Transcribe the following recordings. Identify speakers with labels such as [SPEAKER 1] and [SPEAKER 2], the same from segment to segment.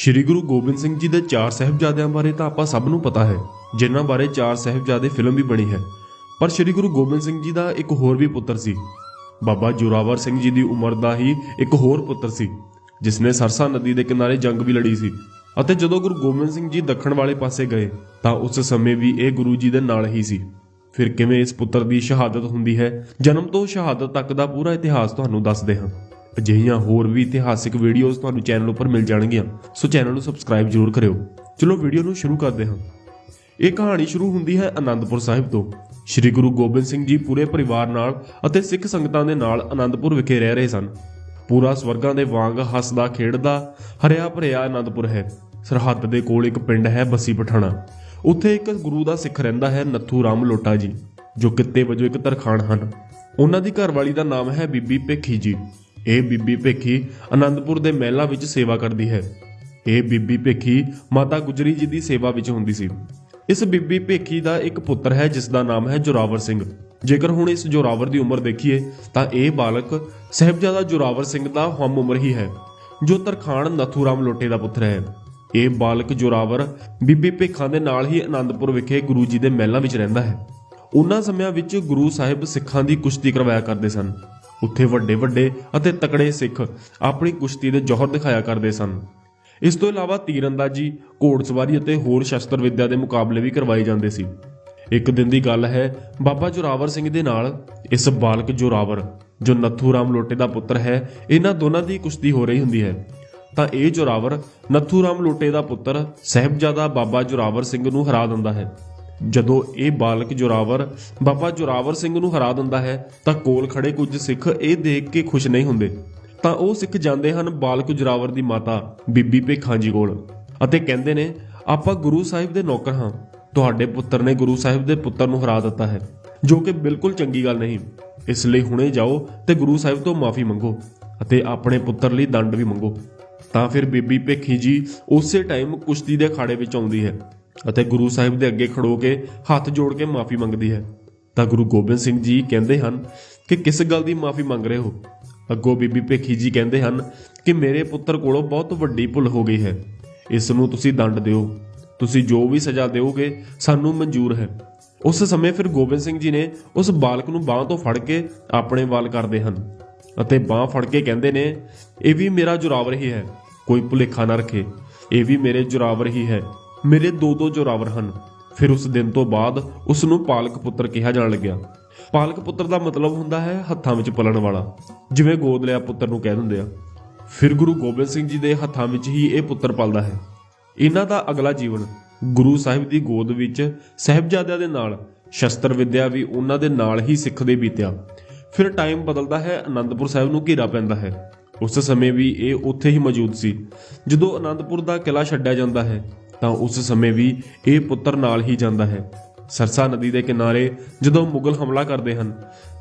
[SPEAKER 1] ਸ਼੍ਰੀ ਗੁਰੂ ਗੋਬਿੰਦ ਸਿੰਘ ਜੀ ਦੇ ਚਾਰ ਸਾਹਿਬਜ਼ਾਦਿਆਂ ਬਾਰੇ ਤਾਂ ਆਪਾਂ ਸਭ ਨੂੰ ਪਤਾ ਹੈ, ਜਿਨ੍ਹਾਂ ਬਾਰੇ ਚਾਰ ਸਾਹਿਬਜ਼ਾਦੇ ਫਿਲਮ ਵੀ ਬਣੀ ਹੈ। ਪਰ ਸ਼੍ਰੀ ਗੁਰੂ ਗੋਬਿੰਦ ਸਿੰਘ ਜੀ ਦਾ ਇੱਕ ਹੋਰ ਵੀ ਪੁੱਤਰ ਸੀ। ਬਾਬਾ ਜੋਰਾਵਰ ਸਿੰਘ ਜੀ ਦੀ ਉਮਰ ਦਾ ਹੀ ਇੱਕ ਹੋਰ ਪੁੱਤਰ ਸੀ ਜਿਸ ਨੇ ਸਰਸਾ ਨਦੀ ਦੇ ਕਿਨਾਰੇ ਜੰਗ ਵੀ ਲੜੀ ਸੀ। ਅਤੇ ਜਦੋਂ ਗੁਰੂ ਗੋਬਿੰਦ ਸਿੰਘ ਜੀ ਦੱਖਣ ਵਾਲੇ ਪਾਸੇ ਗਏ, ਤਾਂ ਉਸ ਸਮੇਂ ਵੀ ਇਹ ਗੁਰੂ ਜੀ ਦੇ ਨਾਲ ਹੀ ਸੀ। ਫਿਰ ਕਿਵੇਂ ਇਸ ਪੁੱਤਰ ਦੀ ਸ਼ਹਾਦਤ ਹੁੰਦੀ ਹੈ? ਜਨਮ ਤੋਂ ਸ਼ਹਾਦਤ ਤੱਕ ਦਾ ਪੂਰਾ ਇਤਿਹਾਸ ਤੁਹਾਨੂੰ ਦੱਸਦੇ ਹਾਂ। ਅਜਿਹੀਆਂ ਹੋਰ ਵੀ ਇਤਿਹਾਸਿਕ ਵੀਡੀਓਜ਼ ਤੁਹਾਨੂੰ ਚੈਨਲ ਉੱਪਰ ਮਿਲ ਜਾਣਗੀਆਂ। ਸੋ ਚੈਨਲ ਨੂੰ ਸਬਸਕ੍ਰਾਈਬ ਜ਼ਰੂਰ ਕਰਿਓ। ਚਲੋ ਵੀਡੀਓ ਨੂੰ ਸ਼ੁਰੂ ਕਰਦੇ ਹਾਂ। ਇਹ ਕਹਾਣੀ ਸ਼ੁਰੂ ਹੁੰਦੀ ਹੈ ਆਨੰਦਪੁਰ ਸਾਹਿਬ ਤੋਂ। ਸ੍ਰੀ ਗੁਰੂ ਗੋਬਿੰਦ ਸਿੰਘ ਜੀ ਪੂਰੇ ਪਰਿਵਾਰ ਨਾਲ ਅਤੇ ਸਿੱਖ ਸੰਗਤਾਂ ਦੇ ਨਾਲ ਆਨੰਦਪੁਰ ਵਿਖੇ ਰਹਿ ਰਹੇ ਸਨ। ਪੂਰਾ ਸਵਰਗਾਂ ਦੇ ਵਾਂਗ ਹੱਸਦਾ, ਖੇਡਦਾ ਹਰਿਆ ਭਰਿਆ ਆਨੰਦਪੁਰ ਹੈ। ਸਰਹੱਦ ਦੇ ਕੋਲ ਇੱਕ ਪਿੰਡ ਹੈ ਬੱਸੀ ਪਠਾਣਾ। ਉੱਥੇ ਇੱਕ ਗੁਰੂ ਦਾ ਸਿੱਖ ਰਹਿੰਦਾ ਹੈ ਨੱਥੂ ਰਾਮ ਲੋਟਾ ਜੀ, ਜੋ ਕਿੱਤੇ ਵਜੋਂ ਇੱਕ ਤਰਖਾਣ ਹਨ। ਉਹਨਾਂ ਦੀ ਘਰਵਾਲੀ ਦਾ ਨਾਮ ਹੈ ਬੀਬੀ ਭੇਖੀ ਜੀ। ਇਹ ਬੀਬੀ ਭੇਖੀ ਆਨੰਦਪੁਰ ਦੇ ਮਹਿਲਾਂ ਵਿੱਚ ਸੇਵਾ ਕਰਦੀ ਹੈ। ਇਹ ਬੀਬੀ ਭੇਖੀ ਮਾਤਾ ਗੁਜਰੀ ਜੀ ਦੀ ਸੇਵਾ ਵਿੱਚ ਹੁੰਦੀ ਸੀ। ਇਸ ਬੀਬੀ ਭੇਖੀ ਦਾ ਇੱਕ ਪੁੱਤਰ ਹੈ, ਜਿਸ ਦਾ ਨਾਮ ਹੈ ਜੋਰਾਵਰ ਸਿੰਘ। ਜੇਕਰ ਹੁਣ ਇਸ ਜੋਰਾਵਰ ਦੀ ਉਮਰ ਦੇਖੀਏ, ਤਾਂ ਇਹ ਬਾਲਕ ਸਹਿਬਜ਼ਾਦਾ ਜੋਰਾਵਰ ਸਿੰਘ ਦਾ ਹਮ ਉਮਰ ਹੀ ਹੈ, ਜੋ ਤਰਖਾਣ ਨਥੂਰਾਮ ਲੋਟੇ ਦਾ ਪੁੱਤਰ ਹੈ। ਇਹ ਬਾਲਕ ਜੋਰਾਵਰ ਬੀਬੀ ਭੇਖਾਂ ਦੇ ਨਾਲ ਹੀ ਆਨੰਦਪੁਰ ਵਿਖੇ ਗੁਰੂ ਜੀ ਦੇ ਮਹਿਲਾਂ ਵਿੱਚ ਰਹਿੰਦਾ ਹੈ। ਉਹਨਾਂ ਸਮਿਆਂ ਵਿੱਚ ਗੁਰੂ ਸਾਹਿਬ ਸਿੱਖਾਂ ਦੀ ਕੁਸ਼ਤੀ ਕਰਵਾਇਆ ਕਰਦੇ ਸਨ। ਉੱਥੇ ਵੱਡੇ ਵੱਡੇ ਅਤੇ ਤਕੜੇ ਸਿੱਖ ਆਪਣੀ ਕੁਸ਼ਤੀ ਦੇ ਜੋਹਰ ਦਿਖਾਇਆ ਕਰਦੇ ਸਨ। ਇਸ ਤੋਂ ਇਲਾਵਾ ਤੀਰੰਦਾਜ਼ੀ, ਘੋੜਸਵਾਰੀ ਅਤੇ ਹੋਰ ਸ਼ਸਤਰ ਵਿਦਿਆ ਦੇ ਮੁਕਾਬਲੇ ਵੀ ਕਰਵਾਏ ਜਾਂਦੇ ਸੀ। ਇੱਕ ਦਿਨ ਦੀ ਗੱਲ ਹੈ, ਬਾਬਾ ਜੋਰਾਵਰ ਸਿੰਘ ਦੇ ਨਾਲ ਇਸ ਬਾਲਕ ਜੋਰਾਵਰ, ਜੋ ਨੱਥੂ ਰਾਮ ਲੋਟੇ ਦਾ ਪੁੱਤਰ ਹੈ, ਇਹਨਾਂ ਦੋਨਾਂ ਦੀ ਕੁਸ਼ਤੀ ਹੋ ਰਹੀ ਹੁੰਦੀ ਹੈ। ਤਾਂ ਇਹ ਜੋਰਾਵਰ ਨੱਥੂ ਰਾਮ ਲੋਟੇ ਦਾ ਪੁੱਤਰ ਸਹਿਬਜ਼ਾਦਾ ਬਾਬਾ ਜੋਰਾਵਰ ਸਿੰਘ ਨੂੰ ਹਰਾ ਦਿੰਦਾ ਹੈ। ਜਦੋਂ ਇਹ ਬਾਲਕ ਜੋਰਾਵਰ, ਬਾਬਾ ਜੋਰਾਵਰ ਸਿੰਘ ਨੂੰ ਹਰਾ ਦਿੰਦਾ ਹੈ, ਤਾਂ ਕੋਲ ਖੜੇ ਕੁਝ ਸਿੱਖ ਇਹ ਦੇਖ ਕੇ ਖੁਸ਼ ਨਹੀਂ ਹੁੰਦੇ। ਤਾਂ ਉਹ ਸਿੱਖ ਜਾਂਦੇ ਹਨ ਬਾਲਕ ਜੋਰਾਵਰ ਦੀ ਮਾਤਾ, ਬੀਬੀ ਭੇਖਾਂ ਜੀ ਕੋਲ ਅਤੇ ਕਹਿੰਦੇ ਨੇ, ਆਪਾਂ ਗੁਰੂ ਸਾਹਿਬ ਦੇ ਨੌਕਰ ਹਾਂ। ਤੁਹਾਡੇ ਪੁੱਤਰ ਨੇ ਗੁਰੂ ਸਾਹਿਬ ਦੇ ਪੁੱਤਰ ਨੂੰ ਹਰਾ ਦਿੱਤਾ ਹੈ, ਜੋ ਕਿ ਬਿਲਕੁਲ ਚੰਗੀ ਗੱਲ ਨਹੀਂ। ਇਸ ਲਈ ਹੁਣੇ ਜਾਓ ਤੇ ਗੁਰੂ ਸਾਹਿਬ ਤੋਂ ਮਾਫੀ ਮੰਗੋ ਅਤੇ ਆਪਣੇ ਪੁੱਤਰ ਲਈ ਦੰਡ ਵੀ ਮੰਗੋ। ਤਾਂ ਫਿਰ ਬੀਬੀ ਭੇਖੀ ਜੀ ਉਸੇ ਟਾਈਮ ਕੁਸ਼ਤੀ ਦੇ ਅਖਾੜੇ ਵਿੱਚ ਆਉਂਦੀ ਹੈ। ਅਤੇ ਗੁਰੂ ਸਾਹਿਬ ਦੇ ਅੱਗੇ ਖੜੋ ਕੇ ਹੱਥ ਜੋੜ ਕੇ ਮਾਫੀ ਮੰਗਦੀ ਹੈ। ਤਾਂ ਗੁਰੂ ਗੋਬਿੰਦ ਸਿੰਘ ਜੀ ਕਹਿੰਦੇ ਹਨ ਕਿ ਕਿਸ ਗੱਲ ਦੀ ਮਾਫੀ ਮੰਗ ਰਹੇ ਹੋ? ਅੱਗੋਂ ਬੀਬੀ ਭੇਖੀ ਜੀ ਕਹਿੰਦੇ ਹਨ ਕਿ ਮੇਰੇ ਪੁੱਤਰ ਕੋਲੋਂ ਬਹੁਤ ਵੱਡੀ ਭੁੱਲ ਹੋ ਗਈ ਹੈ। ਇਸ ਨੂੰ ਤੁਸੀਂ ਦੰਡ ਦਿਓ। ਤੁਸੀਂ ਜੋ ਵੀ ਸਜ਼ਾ ਦਿਓਗੇ ਸਾਨੂੰ ਮਨਜ਼ੂਰ ਹੈ। ਉਸ ਸਮੇਂ ਫਿਰ ਗੋਬਿੰਦ ਸਿੰਘ ਜੀ ਨੇ ਉਸ ਬਾਲਕ ਨੂੰ ਬਾਹ ਤੋਂ ਫੜ ਕੇ ਆਪਣੇ ਵੱਲ ਕਰਦੇ ਹਨ ਅਤੇ ਬਾਹ ਫੜ ਕੇ ਕਹਿੰਦੇ ਨੇ, ਇਹ ਵੀ ਮੇਰਾ ਜੁਰਾਵਰ ਹੀ ਹੈ। ਕੋਈ ਭੁਲੇਖਾ ਨਾ ਰੱਖੇ। ਇਹ ਵੀ ਮੇਰੇ ਜੁਰਾਵਰ ਹੀ ਹੈ। ਮੇਰੇ ਦੋ ਦੋ ਜ਼ੋਰਾਵਰ ਹਨ। ਫਿਰ ਉਸ ਦਿਨ ਤੋਂ ਬਾਅਦ ਉਸ ਨੂੰ ਪਾਲਕ ਪੁੱਤਰ ਕਿਹਾ ਜਾਣ ਲੱਗਿਆ। ਪਾਲਕ ਪੁੱਤਰ ਦਾ ਮਤਲਬ ਹੁੰਦਾ ਹੈ ਹੱਥਾਂ ਵਿੱਚ ਪਲਣ ਵਾਲਾ, ਜਿਵੇਂ ਗੋਦ ਲਿਆ ਪੁੱਤਰ ਨੂੰ ਕਹਿ ਦਿੰਦੇ ਆ। ਫਿਰ ਗੁਰੂ ਗੋਬਿੰਦ ਸਿੰਘ ਜੀ ਦੇ ਹੱਥਾਂ ਵਿੱਚ ਹੀ ਇਹ ਪੁੱਤਰ ਪਲਦਾ ਹੈ। ਇਹਨਾਂ ਦਾ ਅਗਲਾ ਜੀਵਨ ਗੁਰੂ ਸਾਹਿਬ ਦੀ ਗੋਦ ਵਿੱਚ ਸਹਿਬਜ਼ਾਦਿਆਂ ਦੇ ਨਾਲ, ਸ਼ਸਤਰ ਵਿਦਿਆ ਵੀ ਉਹਨਾਂ ਦੇ ਨਾਲ ਹੀ ਸਿੱਖਦੇ ਬੀਤਿਆ। ਫਿਰ ਟਾਈਮ ਬਦਲਦਾ ਹੈ, ਅਨੰਦਪੁਰ ਸਾਹਿਬ ਨੂੰ ਘੇਰਾ ਪੈਂਦਾ ਹੈ। ਉਸ ਸਮੇਂ ਵੀ ਇਹ ਉੱਥੇ ਹੀ ਮੌਜੂਦ ਸੀ, ਜਦੋਂ ਅਨੰਦਪੁਰ ਦਾ ਕਿਲਾ ਛੱਡਿਆ ਜਾਂਦਾ ਹੈ। ਤਾਂ ਉਸ ਸਮੇਂ ਵੀ ਇਹ ਪੁੱਤਰ ਨਾਲ ਹੀ ਜਾਂਦਾ ਹੈ। ਸਰਸਾ ਨਦੀ ਦੇ ਕਿਨਾਰੇ ਜਦੋਂ ਮੁਗਲ ਹਮਲਾ ਕਰਦੇ ਹਨ,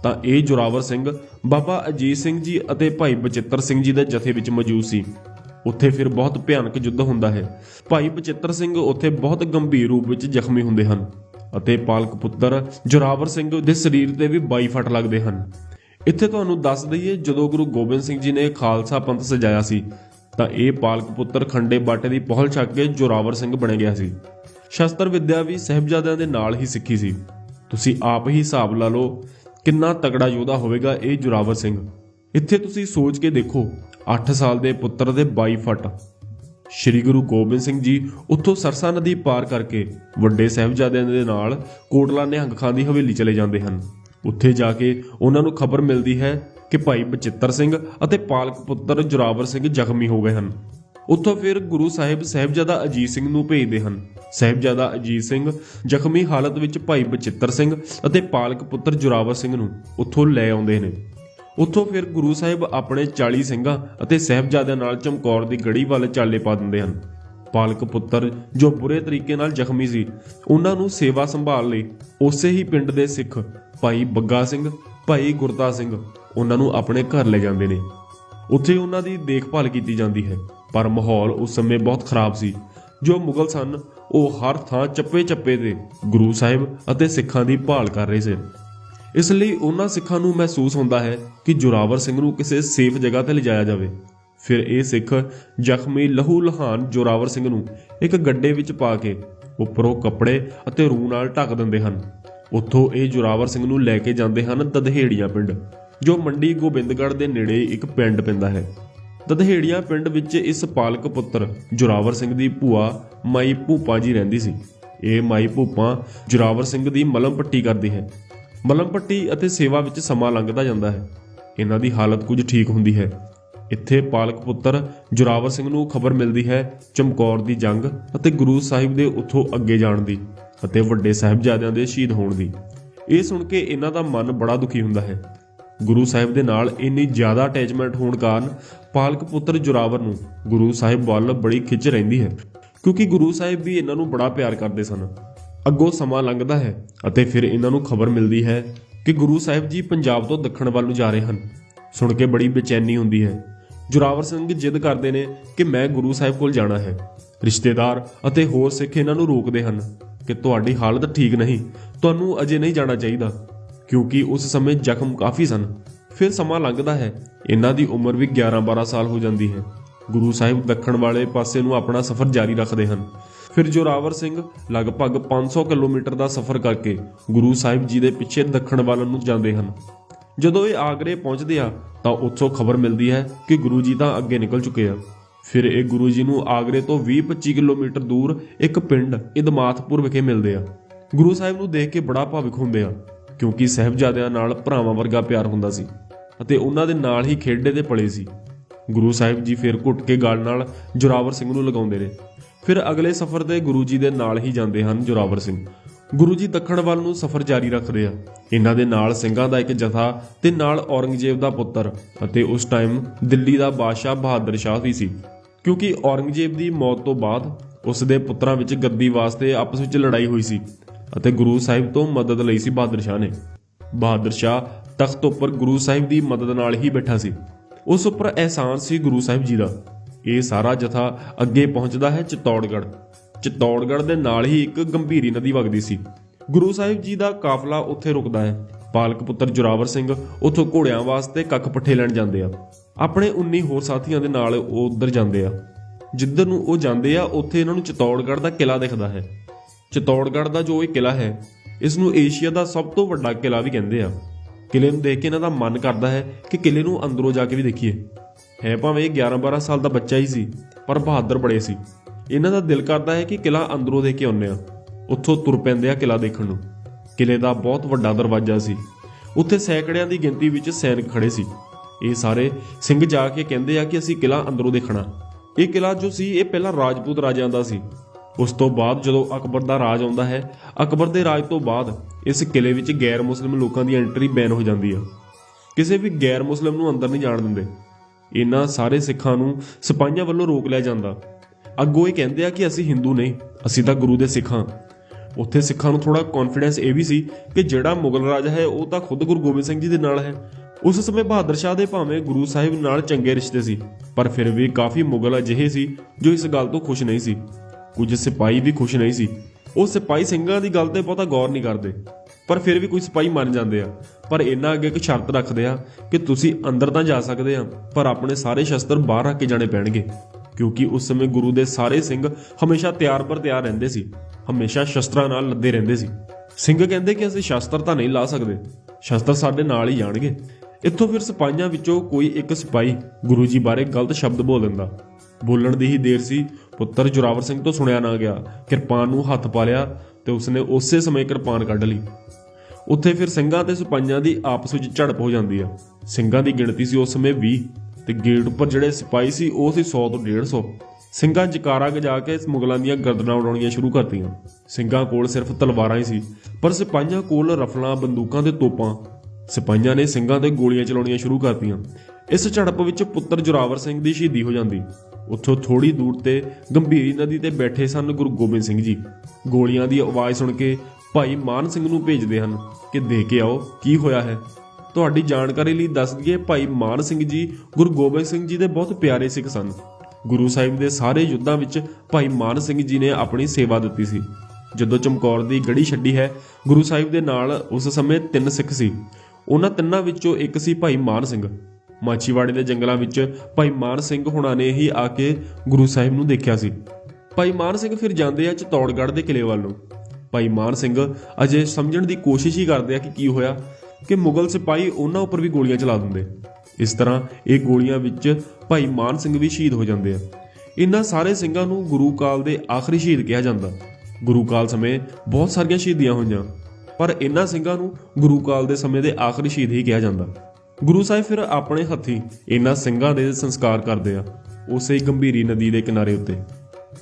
[SPEAKER 1] ਤਾਂ ਇਹ ਜੋਰਾਵਰ ਸਿੰਘ, ਬਾਬਾ ਅਜੀਤ ਸਿੰਘ ਜੀ ਅਤੇ ਭਾਈ ਬਚਿੱਤਰ ਸਿੰਘ ਜੀ ਦੇ ਜਥੇ ਵਿੱਚ ਮੌਜੂਦ ਸੀ। ਉੱਥੇ ਫਿਰ ਬਹੁਤ ਭਿਆਨਕ ਯੁੱਧ ਹੁੰਦਾ ਹੈ। ਭਾਈ ਬਚਿੱਤਰ ਸਿੰਘ ਉੱਥੇ ਬਹੁਤ ਗੰਭੀਰ ਰੂਪ ਵਿੱਚ ਜ਼ਖਮੀ ਹੁੰਦੇ ਹਨ ਅਤੇ ਪਾਲਕ ਪੁੱਤਰ ਜੋਰਾਵਰ ਸਿੰਘ ਦੇ ਸਰੀਰ ਤੇ ਵੀ 22 ਫੱਟ ਲੱਗਦੇ ਹਨ। ਇੱਥੇ ਤੁਹਾਨੂੰ ਦੱਸ ਦਈਏ, ਜਦੋਂ ਗੁਰੂ ਗੋਬਿੰਦ ਸਿੰਘ ਜੀ ਨੇ ਖਾਲਸਾ ਪੰਥ ਸਜਾਇਆ ਸੀ ਤਾਂ ਇਹ ਪਾਲਕ ਪੁੱਤਰ ਖੰਡੇ ਬਾਟੇ ਦੀ ਪਹੁਲ ਛੱਕ ਕੇ ਜੋਰਾਵਰ ਸਿੰਘ ਬਣ ਗਿਆ ਸੀ। ਸ਼ਸਤਰ ਵਿਦਿਆ ਵੀ ਸਹਿਬਜ਼ਾਦਿਆਂ ਦੇ ਨਾਲ ਹੀ ਸਿੱਖੀ ਸੀ। ਤੁਸੀਂ ਆਪ ਹੀ ਹਿਸਾਬ ਲਾ ਲਓ ਕਿੰਨਾ ਤਕੜਾ ਯੋਧਾ ਹੋਵੇਗਾ ਇਹ ਜੋਰਾਵਰ ਸਿੰਘ। ਇੱਥੇ ਤੁਸੀਂ ਸੋਚ ਕੇ ਦੇਖੋ 8 ਸਾਲ ਦੇ ਪੁੱਤਰ ਦੇ 22 ਫੱਟ। ਸ਼੍ਰੀ ਗੁਰੂ ਗੋਬਿੰਦ ਸਿੰਘ ਜੀ ਉੱਥੋਂ ਸਰਸਾ ਨਦੀ ਪਾਰ ਕਰਕੇ ਵੱਡੇ ਸਹਿਬਜ਼ਾਦਿਆਂ ਦੇ ਨਾਲ ਕੋਟਲਾ ਨਿਹੰਗ ਖਾਨ ਦੀ ਹਵੇਲੀ ਚਲੇ ਜਾਂਦੇ ਹਨ। ਉੱਥੇ ਜਾ ਕੇ ਉਹਨਾਂ ਨੂੰ ਖਬਰ ਮਿਲਦੀ ਹੈ ਕਿ ਭਾਈ ਬਚਿੱਤਰ ਸਿੰਘ ਅਤੇ ਪਾਲਕ ਪੁੱਤਰ ਜੋਰਾਵਰ ਸਿੰਘ ਜ਼ਖਮੀ ਹੋ ਗਏ ਹਨ। ਉੱਥੋਂ ਫਿਰ ਗੁਰੂ ਸਾਹਿਬ ਸਹਿਬਜ਼ਾਦਾ ਅਜੀਤ ਸਿੰਘ ਨੂੰ ਭੇਜਦੇ ਹਨ। ਸਹਿਬਜ਼ਾਦਾ ਅਜੀਤ ਸਿੰਘ ਜ਼ਖਮੀ ਹਾਲਤ ਵਿੱਚ ਭਾਈ ਬਚਿੱਤਰ ਸਿੰਘ ਅਤੇ ਪਾਲਕ ਪੁੱਤਰ ਜੋਰਾਵਰ ਸਿੰਘ ਨੂੰ ਉੱਥੋਂ ਲੈ ਆਉਂਦੇ ਨੇ। ਉੱਥੋਂ ਫਿਰ ਗੁਰੂ ਸਾਹਿਬ ਆਪਣੇ 40 ਸਿੰਘਾਂ ਅਤੇ ਸਹਿਬਜ਼ਾਦਿਆਂ ਨਾਲ ਚਮਕੌਰ ਦੀ ਗੜੀ ਵੱਲ ਚਾਲੇ ਪਾ ਦਿੰਦੇ ਹਨ। ਪਾਲਕ ਪੁੱਤਰ ਜੋ ਬੁਰੇ ਤਰੀਕੇ ਨਾਲ ਜ਼ਖਮੀ ਸੀ, ਉਹਨਾਂ ਨੂੰ ਸੇਵਾ ਸੰਭਾਲ ਲਈ ਉਸੇ ਹੀ ਪਿੰਡ ਦੇ ਸਿੱਖ ਭਾਈ ਬੱਗਾ ਸਿੰਘ, ਭਾਈ ਗੁਰਦਾ ਸਿੰਘ ਉਹਨਾਂ ਨੂੰ ਆਪਣੇ ਘਰ ਲੈ ਜਾਂਦੇ ਨੇ। ਉੱਥੇ ਉਹਨਾਂ ਦੀ ਦੇਖਭਾਲ ਕੀਤੀ ਜਾਂਦੀ ਹੈ, ਪਰ ਮਾਹੌਲ ਉਸ ਸਮੇਂ ਬਹੁਤ ਖਰਾਬ ਸੀ। ਜੋ ਮੁਗਲ ਸਨ, ਉਹ ਹਰ ਥਾਂ ਚੱਪੇ-ਚੱਪੇ ਤੇ ਗੁਰੂ ਸਾਹਿਬ ਅਤੇ ਸਿੱਖਾਂ ਦੀ ਭਾਲ ਕਰ ਰਹੇ ਸਨ। ਇਸ ਲਈ ਉਹਨਾਂ ਸਿੱਖਾਂ ਨੂੰ ਮਹਿਸੂਸ ਹੁੰਦਾ ਹੈ ਕਿ ਜੋਰਾਵਰ ਸਿੰਘ ਨੂੰ ਕਿਸੇ ਸੇਫ ਜਗ੍ਹਾ ਤੇ ਲਿਜਾਇਆ ਜਾਵੇ। ਫਿਰ ਇਹ ਸਿੱਖ ਜ਼ਖਮੀ ਲਹੂ ਲਹਾਨ ਜੋਰਾਵਰ ਸਿੰਘ ਨੂੰ ਇੱਕ ਗੱਡੇ ਵਿੱਚ ਪਾ ਕੇ ਉੱਪਰੋਂ ਕੱਪੜੇ ਅਤੇ ਰੂਹ ਨਾਲ ਢੱਕ ਦਿੰਦੇ ਹਨ। ਉੱਥੋਂ ਇਹ ਜੋਰਾਵਰ ਸਿੰਘ ਨੂੰ ਲੈ ਕੇ ਜਾਂਦੇ ਹਨ ਦਦਹੇੜੀਆਂ ਪਿੰਡ। ਜੋ ਮੰਡੀ ਗੋਬਿੰਦਗੜ੍ਹ ਦੇ ਨੇੜੇ ਇੱਕ ਪਿੰਡ ਪੈਂਦਾ ਹੈ। ਦਦਹੇੜੀਆਂ ਪਿੰਡ ਵਿੱਚ ਇਸ ਪਾਲਕ ਪੁੱਤਰ ਜੋਰਾਵਰ ਸਿੰਘ ਦੀ ਭੂਆ ਮਾਈ ਭੂਪਾ ਜੀ ਰਹਿੰਦੀ ਸੀ। ਇਹ ਮਾਈ ਭੂਪਾ ਜੋਰਾਵਰ ਸਿੰਘ ਦੀ ਮਲਮ ਪੱਟੀ ਕਰਦੀ ਹੈ। ਮਲਮ ਪੱਟੀ ਅਤੇ ਸੇਵਾ ਵਿੱਚ ਸਮਾਂ ਲੰਘਦਾ ਜਾਂਦਾ ਹੈ। ਇਹਨਾਂ ਦੀ ਹਾਲਤ ਕੁਝ ਠੀਕ ਹੁੰਦੀ ਹੈ। ਇੱਥੇ ਪਾਲਕ ਪੁੱਤਰ ਜੋਰਾਵਰ ਸਿੰਘ ਨੂੰ ਖਬਰ ਮਿਲਦੀ ਹੈ ਚਮਕੌਰ ਦੀ ਜੰਗ ਅਤੇ ਗੁਰੂ ਸਾਹਿਬ ਦੇ ਉੱਥੋਂ ਅੱਗੇ ਜਾਣ ਦੀ ਅਤੇ ਵੱਡੇ ਸਾਹਿਬਜ਼ਾਦਿਆਂ ਦੇ ਸ਼ਹੀਦ ਹੋਣ ਦੀ। ਇਹ ਸੁਣ ਕੇ ਇਹਨਾਂ ਦਾ ਮਨ ਬੜਾ ਦੁਖੀ ਹੁੰਦਾ ਹੈ। ਗੁਰੂ ਸਾਹਿਬ ਦੇ ਨਾਲ ਇੰਨੀ ਜ਼ਿਆਦਾ ਅਟੈਚਮੈਂਟ ਹੋਣ ਕਾਰਨ ਪਾਲਕ ਪੁੱਤਰ ਜੋਰਾਵਰ ਨੂੰ ਗੁਰੂ ਸਾਹਿਬ ਵੱਲ ਬੜੀ ਖਿੱਚ ਰਹਿੰਦੀ ਹੈ। ਕਿਉਂਕਿ ਗੁਰੂ ਸਾਹਿਬ ਵੀ ਇਹਨਾਂ ਨੂੰ ਬੜਾ ਪਿਆਰ ਕਰਦੇ ਸਨ। ਅੱਗੋਂ ਸਮਾਂ ਲੰਘਦਾ ਹੈ ਅਤੇ ਫਿਰ ਇਹਨਾਂ ਨੂੰ ਖਬਰ ਮਿਲਦੀ ਹੈ ਕਿ ਗੁਰੂ ਸਾਹਿਬ ਜੀ ਪੰਜਾਬ ਤੋਂ ਦੱਖਣ ਵੱਲ ਨੂੰ ਜਾ ਰਹੇ ਹਨ। ਸੁਣ ਕੇ ਬੜੀ ਬੇਚੈਨੀ ਹੁੰਦੀ ਹੈ। ਜੋਰਾਵਰ ਸਿੰਘ ਜਿੱਦ ਕਰਦੇ ਨੇ ਕਿ ਮੈਂ ਗੁਰੂ ਸਾਹਿਬ ਕੋਲ ਜਾਣਾ ਹੈ। ਰਿਸ਼ਤੇਦਾਰ ਅਤੇ ਹੋਰ ਸਿੱਖ ਇਹਨਾਂ ਨੂੰ ਰੋਕਦੇ ਹਨ ਕਿ ਤੁਹਾਡੀ ਹਾਲਤ ਠੀਕ ਨਹੀਂ, ਤੁਹਾਨੂੰ ਅਜੇ ਨਹੀਂ ਜਾਣਾ ਚਾਹੀਦਾ। ਕਿਉਂਕਿ ਉਸ ਸਮੇਂ ਜ਼ਖਮ ਕਾਫੀ ਸਨ। ਫਿਰ ਸਮਾਂ ਲੰਘਦਾ ਹੈ। ਇਹਨਾਂ ਦੀ ਉਮਰ ਵੀ 11-12 ਸਾਲ ਹੋ ਜਾਂਦੀ ਹੈ। ਗੁਰੂ ਸਾਹਿਬ ਦੱਖਣ ਵਾਲੇ ਪਾਸੇ ਨੂੰ ਆਪਣਾ ਸਫ਼ਰ ਜਾਰੀ ਰੱਖਦੇ ਹਨ। ਫਿਰ ਜੋਰਾਵਰ ਸਿੰਘ ਲਗਭਗ 500 ਕਿਲੋਮੀਟਰ ਦਾ ਸਫ਼ਰ ਕਰਕੇ ਗੁਰੂ ਸਾਹਿਬ ਜੀ ਦੇ ਪਿੱਛੇ ਦੱਖਣ ਵੱਲ ਨੂੰ ਜਾਂਦੇ ਹਨ। ਜਦੋਂ ਇਹ ਆਗਰੇ ਪਹੁੰਚਦੇ ਆ, ਤਾਂ ਉੱਥੋਂ ਖਬਰ ਮਿਲਦੀ ਹੈ ਕਿ ਗੁਰੂ ਜੀ ਤਾਂ ਅੱਗੇ ਨਿਕਲ ਚੁੱਕੇ ਆ। ਫਿਰ ਇਹ ਗੁਰੂ ਜੀ ਨੂੰ ਆਗਰੇ ਤੋਂ 20-25 ਕਿਲੋਮੀਟਰ ਦੂਰ ਇੱਕ ਪਿੰਡ, ਇਦਮਾਤਪੁਰ ਵਿਖੇ ਮਿਲਦੇ ਆ। ਗੁਰੂ ਸਾਹਿਬ ਨੂੰ ਦੇਖ ਕੇ ਬੜਾ ਭਾਵਿਕ ਹੁੰਦੇ ਆ। ਕਿਉਂਕਿ ਸਹਿਬਜ਼ਾਦਿਆਂ ਨਾਲ ਭਰਾਵਾਂ ਵਰਗਾ ਪਿਆਰ ਹੁੰਦਾ ਸੀ ਅਤੇ ਉਹਨਾਂ ਦੇ ਨਾਲ ਹੀ ਖੇਡੇ ਤੇ ਪਲੇ ਸੀ। ਗੁਰੂ ਸਾਹਿਬ ਜੀ ਫਿਰ ਘੁੱਟ ਕੇ ਗਲ ਨਾਲ ਜੋਰਾਵਰ ਸਿੰਘ ਨੂੰ ਲਗਾਉਂਦੇ ਨੇ। ਫਿਰ ਅਗਲੇ ਸਫ਼ਰ 'ਤੇ ਗੁਰੂ ਜੀ ਦੇ ਨਾਲ ਹੀ ਜਾਂਦੇ ਹਨ ਜੋਰਾਵਰ ਸਿੰਘ। ਗੁਰੂ ਜੀ ਦੱਖਣ ਵੱਲ ਨੂੰ ਸਫ਼ਰ ਜਾਰੀ ਰੱਖਦੇ ਆ। ਇਹਨਾਂ ਦੇ ਨਾਲ ਸਿੰਘਾਂ ਦਾ ਇੱਕ ਜਥਾ ਤੇ ਨਾਲ ਔਰੰਗਜ਼ੇਬ ਦਾ ਪੁੱਤਰ ਅਤੇ ਉਸ ਟਾਈਮ ਦਿੱਲੀ ਦਾ ਬਾਦਸ਼ਾਹ ਬਹਾਦਰ ਸ਼ਾਹ ਵੀ ਸੀ। ਕਿਉਂਕਿ ਔਰੰਗਜ਼ੇਬ ਦੀ ਮੌਤ ਤੋਂ ਬਾਅਦ ਉਸ ਦੇ ਪੁੱਤਰਾਂ ਵਿੱਚ ਗੱਦੀ ਵਾਸਤੇ ਆਪਸ ਵਿੱਚ ਲੜਾਈ ਹੋਈ ਸੀ। ਅਤੇ ਗੁਰੂ ਸਾਹਿਬ ਤੋਂ ਮਦਦ ਲਈ ਸੀ ਬਹਾਦਰ ਸ਼ਾਹ ਨੇ। ਬਹਾਦਰ ਸ਼ਾਹ ਤਖਤ ਉੱਪਰ ਗੁਰੂ ਸਾਹਿਬ ਦੀ ਮਦਦ ਨਾਲ ਹੀ ਬੈਠਾ ਸੀ। ਉਸ ਉੱਪਰ ਅਹਿਸਾਨ ਸੀ ਗੁਰੂ ਸਾਹਿਬ ਜੀ ਦਾ। ਇਹ ਸਾਰਾ ਜਥਾ ਅੱਗੇ ਪਹੁੰਚਦਾ ਹੈ ਚਿਤੌੜਗੜ੍ਹ। ਚਿਤੌੜਗੜ੍ਹ ਦੇ ਨਾਲ ਹੀ ਇੱਕ ਗੰਭੀਰੀ ਨਦੀ ਵਗਦੀ ਸੀ। ਗੁਰੂ ਸਾਹਿਬ ਜੀ ਦਾ ਕਾਫਲਾ ਉੱਥੇ ਰੁਕਦਾ ਹੈ। ਪਾਲਕ ਪੁੱਤਰ ਜੋਰਾਵਰ ਸਿੰਘ ਉੱਥੋਂ ਘੋੜਿਆਂ ਵਾਸਤੇ ਕੱਖ ਪੱਠੇ ਲੈਣ ਜਾਂਦੇ ਆ। ਆਪਣੇ 19 ਹੋਰ ਸਾਥੀਆਂ ਦੇ ਨਾਲ ਉਹ ਉੱਧਰ ਜਾਂਦੇ ਆ। ਜਿੱਧਰ ਨੂੰ ਉਹ ਜਾਂਦੇ ਆ, ਉੱਥੇ ਇਹਨਾਂ ਨੂੰ ਚਿਤੌੜਗੜ੍ਹ ਦਾ ਕਿਲਾ ਦਿਖਦਾ ਹੈ। ਚਿਤੌੜਗੜ੍ਹ ਦਾ ਜੋ ਇਹ ਕਿਲਾ ਹੈ, ਇਸ ਨੂੰ ਏਸ਼ੀਆ ਦਾ ਸਭ ਤੋਂ ਵੱਡਾ ਕਿਲਾ ਵੀ ਕਹਿੰਦੇ ਆ। ਕਿਲੇ ਨੂੰ ਦੇਖ ਕੇ ਇਹਨਾਂ ਦਾ ਮਨ ਕਰਦਾ ਹੈ ਕਿ ਕਿਲੇ ਨੂੰ ਅੰਦਰੋਂ ਜਾ ਕੇ ਵੀ ਦੇਖੀਏ। ਹੈ ਭਾਵੇਂ ਇਹ 11-12 ਸਾਲ ਦਾ ਬੱਚਾ ਹੀ ਸੀ, ਪਰ ਬਹਾਦਰ ਬੜੇ ਸੀ। ਇਹਨਾਂ ਦਾ ਦਿਲ ਕਰਦਾ ਹੈ ਕਿ ਕਿਲਾ ਅੰਦਰੋਂ ਦੇਖ ਕੇ ਆਉਂਦੇ ਆ ਉੱਥੋਂ ਤੁਰ ਪੈਂਦੇ ਆ ਕਿਲਾ ਦੇਖਣ ਨੂੰ। ਕਿਲੇ ਦਾ ਬਹੁਤ ਵੱਡਾ ਦਰਵਾਜ਼ਾ ਸੀ। ਉੱਥੇ ਸੈਂਕੜਿਆਂ ਦੀ ਗਿਣਤੀ ਵਿੱਚ ਸੈਨਿਕ ਖੜੇ ਸੀ। ਇਹ ਸਾਰੇ ਸਿੰਘ ਜਾ ਕੇ ਕਹਿੰਦੇ ਆ ਕਿ ਅਸੀਂ ਕਿਲਾ ਅੰਦਰੋਂ ਦੇਖਣਾ। ਇਹ ਕਿਲਾ ਜੋ ਸੀ, ਇਹ ਪਹਿਲਾਂ ਰਾਜਪੂਤ ਰਾਜਿਆਂ ਦਾ ਸੀ। ਉਸ ਤੋਂ ਬਾਅਦ ਜਦੋਂ ਅਕਬਰ ਦਾ ਰਾਜ ਆਉਂਦਾ ਹੈ, ਅਕਬਰ ਦੇ ਰਾਜ ਤੋਂ ਬਾਅਦ ਇਸ ਕਿਲੇ ਵਿੱਚ ਗੈਰ ਮੁਸਲਿਮ ਲੋਕਾਂ ਦੀ ਐਂਟਰੀ ਬੈਨ ਹੋ ਜਾਂਦੀ ਆ। ਕਿਸੇ ਵੀ ਗੈਰ ਮੁਸਲਿਮ ਨੂੰ ਅੰਦਰ ਨਹੀਂ ਜਾਣ ਦਿੰਦੇ। ਇਹਨਾਂ ਸਾਰੇ ਸਿੱਖਾਂ ਨੂੰ ਸਿਪਾਹੀਆਂ ਵੱਲੋਂ ਰੋਕ ਲਿਆ ਜਾਂਦਾ। ਅੱਗੋਂ ਇਹ ਕਹਿੰਦੇ ਆ ਕਿ ਅਸੀਂ ਹਿੰਦੂ ਨਹੀਂ ਅਸੀਂ ਤਾਂ ਗੁਰੂ ਦੇ ਸਿੱਖ ਹਾਂ। ਉੱਥੇ ਸਿੱਖਾਂ ਨੂੰ ਥੋੜਾ ਕੌਨਫੀਡੈਂਸ ਇਹ ਵੀ ਸੀ ਕਿ ਜਿਹੜਾ ਮੁਗਲ ਰਾਜ ਹੈ, ਉਹ ਤਾਂ ਖੁਦ ਗੁਰੂ ਗੋਬਿੰਦ ਸਿੰਘ ਜੀ ਦੇ ਨਾਲ ਹੈ। ਉਸ ਸਮੇਂ ਬਹਾਦਰ ਸ਼ਾਹ ਦੇ ਭਾਵੇਂ ਗੁਰੂ ਸਾਹਿਬ ਨਾਲ ਚੰਗੇ ਰਿਸ਼ਤੇ ਸੀ, ਪਰ ਫਿਰ ਵੀ ਕਾਫੀ ਮੁਗਲ ਅਜਿਹੇ ਸੀ ਜੋ ਇਸ ਗੱਲ ਤੋਂ ਖੁਸ਼ ਨਹੀਂ ਸੀ। ਕੁਝ ਸਿਪਾਹੀ ਵੀ ਖੁਸ਼ ਨਹੀਂ ਸੀ। ਉਹ ਸਿਪਾਹੀ ਸਿੰਘਾਂ ਦੀ ਗੱਲ ਤੇ ਬਹੁਤਾ ਗੌਰ ਨਹੀਂ ਕਰਦੇ। ਪਰ ਫਿਰ ਵੀ ਕੁਝ ਸਿਪਾਹੀ ਮੰਨ ਜਾਂਦੇ ਆ। ਪਰ ਇਹਨਾਂ ਅੱਗੇ ਇੱਕ ਸ਼ਰਤ ਰੱਖਦੇ ਆ ਕਿ ਤੁਸੀਂ ਅੰਦਰ ਤਾਂ ਜਾ ਸਕਦੇ ਆ, ਪਰ ਆਪਣੇ ਸਾਰੇ ਸ਼ਸਤਰ ਬਾਹਰ ਰੱਖ ਕੇ ਜਾਣੇ ਪੈਣਗੇ। ਕਿਉਂਕਿ ਉਸ ਸਮੇਂ ਗੁਰੂ ਦੇ ਸਾਰੇ ਸਿੰਘ ਹਮੇਸ਼ਾ ਤਿਆਰ ਪਰ ਤਿਆਰ ਰਹਿੰਦੇ ਸੀ। ਹਮੇਸ਼ਾ ਸ਼ਸਤਰਾਂ ਨਾਲ ਲੱਦੇ ਰਹਿੰਦੇ ਸੀ। ਸਿੰਘ ਕਹਿੰਦੇ ਕਿ ਅਸੀਂ ਸ਼ਸਤਰ ਤਾਂ ਨਹੀਂ ਲਾ ਸਕਦੇ। ਸ਼ਸਤਰ ਸਾਡੇ ਨਾਲ ਹੀ ਜਾਣਗੇ। ਇੱਥੋਂ ਫਿਰ ਸਿਪਾਹੀਆਂ ਵਿੱਚੋਂ ਕੋਈ ਇੱਕ ਸਿਪਾਹੀ ਗੁਰੂ ਜੀ ਬਾਰੇ ਗਲਤ ਸ਼ਬਦ ਬੋਲ ਦਿੰਦਾ। ਬੋਲਣ ਦੀ ਹੀ ਦੇਰ ਸੀ। ਪੁੱਤਰ ਜੋਰਾਵਰ ਸਿੰਘ ਤੋਂ ਸੁਣਿਆ ਨਾ ਗਿਆ। ਕਿਰਪਾਨ ਨੂੰ ਹੱਥ ਪਾ ਲਿਆ ਤੇ ਉਸਨੇ ਉਸੇ ਸਮੇਂ ਕਿਰਪਾਨ ਕੱਢ ਲਈ। ਉੱਥੇ ਫਿਰ ਸਿੰਘਾਂ ਤੇ ਸਿਪਾਹੀਆਂ ਦੀ ਆਪਸ ਵਿੱਚ ਝੜਪ ਹੋ ਜਾਂਦੀ ਆ। ਸਿੰਘਾਂ ਦੀ ਗਿਣਤੀ ਸੀ ਉਸ ਸਮੇਂ 20 ਤੇ ਗੇਟ ਉੱਪਰ ਜਿਹੜੇ ਸਿਪਾਹੀ ਸੀ ਉਹ ਸੀ 100 ਤੋਂ 150 ਸਿੰਘਾਂ ਜਕਾਰਾ ਗਜਾ ਕੇ ਮੁਗਲਾਂ ਦੀਆਂ ਗਰਦਨਾਂ ਉਡਾਉਣੀਆਂ ਸ਼ੁਰੂ ਕਰਤੀਆਂ। ਸਿੰਘਾਂ ਕੋਲ ਸਿਰਫ ਤਲਵਾਰਾਂ ਹੀ ਸੀ, ਪਰ ਸਿਪਾਹੀਆਂ ਕੋਲ ਰਫਲਾਂ, ਬੰਦੂਕਾਂ ਤੇ ਤੋਪਾਂ। ਸਿਪਾਹੀਆਂ ਨੇ ਸਿੰਘਾਂ ਤੇ ਗੋਲੀਆਂ ਚਲਾਉਣੀਆਂ ਸ਼ੁਰੂ ਕਰਤੀਆਂ। ਇਸ ਝੜਪ ਵਿੱਚ ਪੁੱਤਰ ਜੋਰਾਵਰ ਸਿੰਘ ਦੀ ਸ਼ਹੀਦੀ ਹੋ ਜਾਂਦੀ। ਉੱਥੋਂ ਥੋੜੀ ਦੂਰ ਤੇ ਗੰਭੀਰੀ ਨਦੀ ਤੇ ਬੈਠੇ ਸਨ ਗੁਰੂ ਗੋਬਿੰਦ ਸਿੰਘ ਜੀ। ਗੋਲੀਆਂ ਦੀ ਆਵਾਜ਼ ਸੁਣ ਕੇ ਭਾਈ ਮਾਨ ਸਿੰਘ ਨੂੰ ਭੇਜਦੇ ਹਨ ਕਿ ਦੇ ਕੇ ਆਓ, ਕੀ ਹੋਇਆ ਹੈ? ਤੁਹਾਡੀ ਜਾਣਕਾਰੀ ਲਈ ਦੱਸ ਦਈਏ ਭਾਈ ਮਾਨ ਸਿੰਘ ਜੀ, ਗੁਰੂ ਗੋਬਿੰਦ ਸਿੰਘ ਜੀ ਦੇ ਬਹੁਤ ਪਿਆਰੇ ਸਿੱਖ ਸਨ। ਗੁਰੂ ਸਾਹਿਬ ਦੇ ਸਾਰੇ ਯੁੱਧਾਂ ਵਿੱਚ ਭਾਈ ਮਾਨ ਸਿੰਘ ਜੀ ਨੇ ਆਪਣੀ ਸੇਵਾ ਦਿੱਤੀ ਸੀ। ਜਦੋਂ ਚਮਕੌਰ ਦੀ ਗੜੀ ਛੱਡੀ ਹੈ, ਗੁਰੂ ਸਾਹਿਬ ਦੇ ਨਾਲ ਉਸ ਸਮੇਂ ਤਿੰਨ ਸਿੱਖ ਸੀ। ਉਹਨਾਂ ਤਿੰਨਾਂ ਵਿੱਚੋਂ ਇੱਕ ਸੀ ਭਾਈ ਮਾਨ ਸਿੰਘ। ਮਾਛੀਵਾੜੇ ਦੇ ਜੰਗਲਾਂ ਵਿੱਚ ਭਾਈ ਮਾਨ ਸਿੰਘ ਹੁਣਾਂ ਨੇ ਹੀ ਆ ਕੇ ਗੁਰੂ ਸਾਹਿਬ ਨੂੰ ਦੇਖਿਆ ਸੀ। ਭਾਈ ਮਾਨ ਸਿੰਘ ਫਿਰ ਜਾਂਦੇ ਆ ਚਤੌੜਗੜ੍ਹ ਦੇ ਕਿਲੇ ਵੱਲ ਨੂੰ। ਭਾਈ ਮਾਨ ਸਿੰਘ ਅਜੇ ਸਮਝਣ ਦੀ ਕੋਸ਼ਿਸ਼ ਹੀ ਕਰਦੇ ਆ ਕਿ ਕੀ ਹੋਇਆ ਕਿ ਮੁਗਲ ਸਿਪਾਹੀ ਉਹਨਾਂ ਉੱਪਰ ਵੀ ਗੋਲੀਆਂ ਚਲਾ ਦਿੰਦੇ। ਇਸ ਤਰ੍ਹਾਂ ਇਹ ਗੋਲੀਆਂ ਵਿੱਚ ਭਾਈ ਮਾਨ ਸਿੰਘ ਵੀ ਸ਼ਹੀਦ ਹੋ ਜਾਂਦੇ ਆ। ਇਹਨਾਂ ਸਾਰੇ ਸਿੰਘਾਂ ਨੂੰ ਗੁਰੂ ਕਾਲ ਦੇ ਆਖਰੀ ਸ਼ਹੀਦ ਕਿਹਾ ਜਾਂਦਾ। ਗੁਰੂ ਕਾਲ ਸਮੇਂ ਬਹੁਤ ਸਾਰੀਆਂ ਸ਼ਹੀਦੀਆਂ ਹੋਈਆਂ, ਪਰ ਇਹਨਾਂ ਸਿੰਘਾਂ ਨੂੰ ਗੁਰੂ ਕਾਲ ਦੇ ਸਮੇਂ ਦੇ ਆਖਰੀ ਸ਼ਹੀਦ ਹੀ ਕਿਹਾ ਜਾਂਦਾ। ਗੁਰੂ ਸਾਹਿਬ ਫਿਰ ਆਪਣੇ ਹੱਥੀਂ ਇਹਨਾਂ ਸਿੰਘਾਂ ਦੇ ਸੰਸਕਾਰ ਕਰਦੇ ਆ, ਉਸੇ ਗੰਭੀਰੀ ਨਦੀ ਦੇ ਕਿਨਾਰੇ ਉੱਤੇ।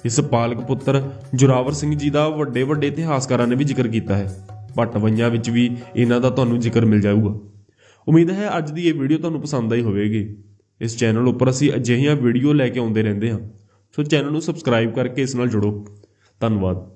[SPEAKER 1] ਇਸ ਪਾਲਕ ਪੁੱਤਰ ਜੁਰਾਵਰ ਸਿੰਘ ਜੀ ਦਾ ਵੱਡੇ ਵੱਡੇ ਇਤਿਹਾਸਕਾਰਾਂ ਨੇ ਵੀ ਜ਼ਿਕਰ ਕੀਤਾ ਹੈ ਭੱਟਵਈਆਂ ਵਿੱਚ ਵੀ ਇਹਨਾਂ ਦਾ ਤੁਹਾਨੂੰ ਜ਼ਿਕਰ ਮਿਲ ਜਾਊਗਾ। ਉਮੀਦ ਹੈ ਅੱਜ ਦੀ ਇਹ ਵੀਡੀਓ ਤੁਹਾਨੂੰ ਪਸੰਦ ਆਈ ਹੋਵੇਗੀ। ਇਸ ਚੈਨਲ ਉੱਪਰ ਅਸੀਂ ਅਜਿਹੀਆਂ ਵੀਡੀਓ ਲੈ ਕੇ ਆਉਂਦੇ ਰਹਿੰਦੇ ਹਾਂ, ਸੋ ਚੈਨਲ ਨੂੰ ਸਬਸਕ੍ਰਾਈਬ ਕਰਕੇ ਇਸ ਨਾਲ ਜੁੜੋ। ਧੰਨਵਾਦ।